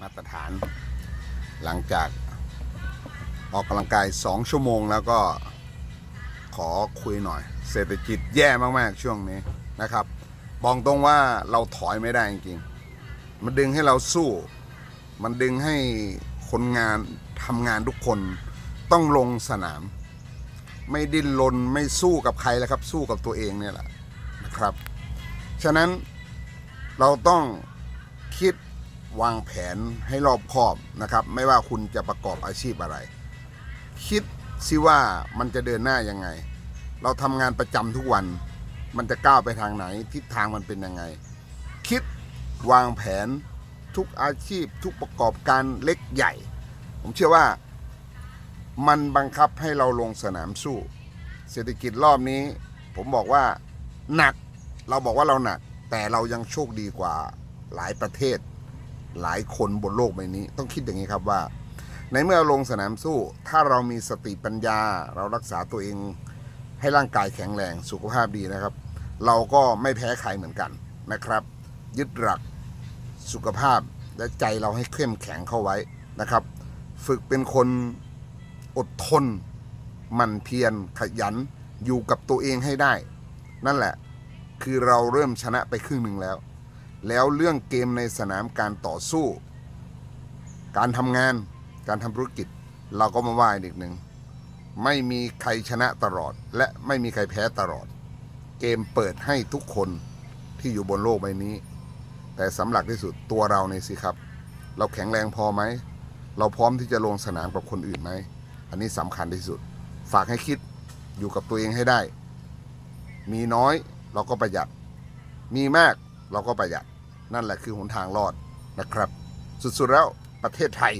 มาตรฐาน หลังจากออกกำลังกาย 2 ชั่วโมงแล้วก็ขอคุยหน่อย เศรษฐกิจแย่มาก ๆ ช่วงนี้นะครับบอกตรงว่าเราถอยไม่ได้จริงๆมันดึงให้เราสู้ มันดึงให้คนงานทำงานทุกคนต้องลงสนาม ไม่ดิ้นรนไม่สู้กับใครแล้วครับ สู้กับตัวเองเนี่ยแหละนะครับ ฉะนั้นเราต้องคิด วางแผนให้รอบคอบนะครับ ไม่ว่าคุณจะประกอบอาชีพอะไร คิดสิว่ามันจะเดินหน้ายังไง เราทำงานประจำทุกวัน มันจะก้าวไปทางไหน ทิศทางมันเป็นยังไง คิดวางแผนทุกอาชีพ ทุกประกอบการเล็กใหญ่ ผมเชื่อว่ามันบังคับให้เราลงสนามสู้ เศรษฐกิจรอบนี้ ผมบอกว่าหนัก เราบอกว่าเราหนัก แต่เรายังโชคดีกว่าหลายประเทศ หลายคนบนโลกใบนี้ ต้องคิดอย่างนี้ครับว่า ในเมื่อลงสนามสู้ ถ้าเรามีสติปัญญา เรารักษาตัวเอง ให้ร่างกายแข็งแรงสุขภาพดีนะครับ เราก็ไม่แพ้ใครเหมือนกันนะครับ ยึดหลักสุขภาพและใจเราให้เข้มแข็งเข้าไว้นะครับ ฝึกเป็นคนอดทนมันเพียรขยันอยู่กับตัวเองให้ได้ นั่นแหละ คือเราเริ่มชนะไปครึ่งหนึ่งแล้ว แล้วเรื่องเกมในสนามการต่อสู้ การทำงานการทำธุรกิจ เราก็มาว่าอีกหนึ่งไม่มีใครชนะตลอด และไม่มีใครแพ้ตลอด เกมเปิดให้ทุกคนที่อยู่บนโลกใบนี้ แต่สำหรับที่สุดตัวเราในยสิครับ เราแข็งแรงพอไหม เราพร้อมที่จะลงสนามกับคนอื่นไหม อันนี้สำคัญที่สุด ฝากให้คิดอยู่กับตัวเองให้ได้ มีน้อยเราก็ประหยัด มีมาก เราก็ประหยัดนั่นแหละคือหนทางรอดนะครับ สุดๆแล้วประเทศไทย